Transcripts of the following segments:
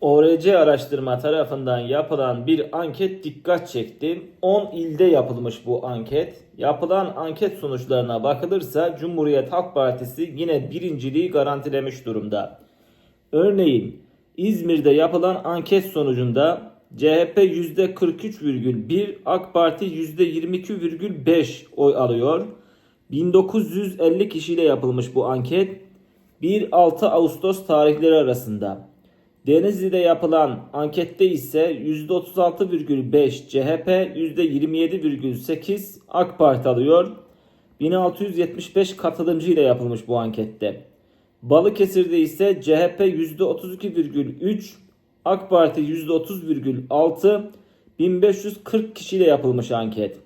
ORC araştırma tarafından yapılan bir anket dikkat çekti. 10 ilde yapılmış bu anket. Yapılan anket sonuçlarına bakılırsa Cumhuriyet Halk Partisi yine birinciliği garantilemiş durumda. Örneğin İzmir'de yapılan anket sonucunda CHP %43,1, AK Parti %22,5 oy alıyor. 1950 kişiyle yapılmış bu anket. 1-6 Ağustos tarihleri arasında. Denizli'de yapılan ankette ise %36,5 CHP, %27,8 AK Parti alıyor. 1675 katılımcı ile yapılmış bu ankette. Balıkesir'de ise CHP %32,3, AK Parti %30,6, 1540 kişiyle yapılmış anket.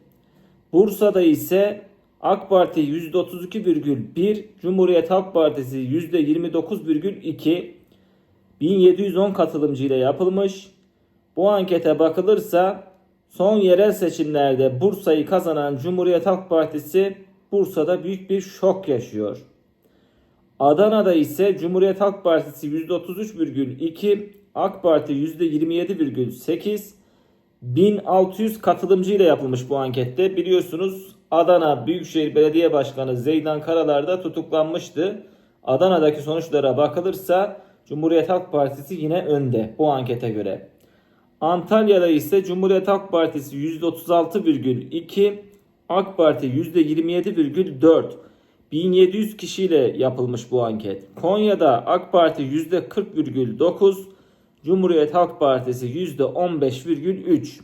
Bursa'da ise AK Parti %32,1, Cumhuriyet Halk Partisi %29,2, 1710 katılımcı ile yapılmış. Bu ankete bakılırsa son yerel seçimlerde Bursa'yı kazanan Cumhuriyet Halk Partisi Bursa'da büyük bir şok yaşıyor. Adana'da ise Cumhuriyet Halk Partisi %33,2, AK Parti %27,8, 1600 katılımcı ile yapılmış bu ankette. Biliyorsunuz Adana Büyükşehir Belediye Başkanı Zeydan Karalar da tutuklanmıştı. Adana'daki sonuçlara bakılırsa Cumhuriyet Halk Partisi yine önde bu ankete göre. Antalya'da ise Cumhuriyet Halk Partisi %36,2, AK Parti %27,4. 1700 kişiyle yapılmış bu anket. Konya'da AK Parti %40,9, Cumhuriyet Halk Partisi %15,3.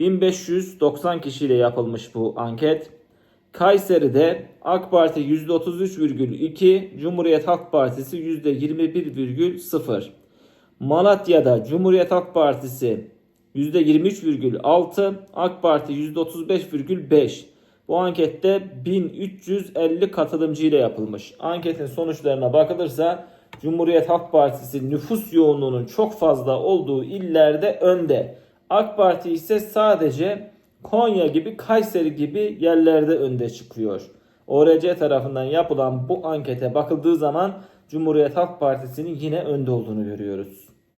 1590 kişiyle yapılmış bu anket. Kayseri'de AK Parti %33,2, Cumhuriyet Halk Partisi %21,0. Malatya'da Cumhuriyet Halk Partisi %23,6, AK Parti %35,5. Bu ankette 1350 katılımcı ile yapılmış. Anketin sonuçlarına bakılırsa Cumhuriyet Halk Partisi nüfus yoğunluğunun çok fazla olduğu illerde önde. AK Parti ise sadece Konya gibi, Kayseri gibi yerlerde önde çıkıyor. ORC tarafından yapılan bu ankete bakıldığı zaman Cumhuriyet Halk Partisi'nin yine önde olduğunu görüyoruz.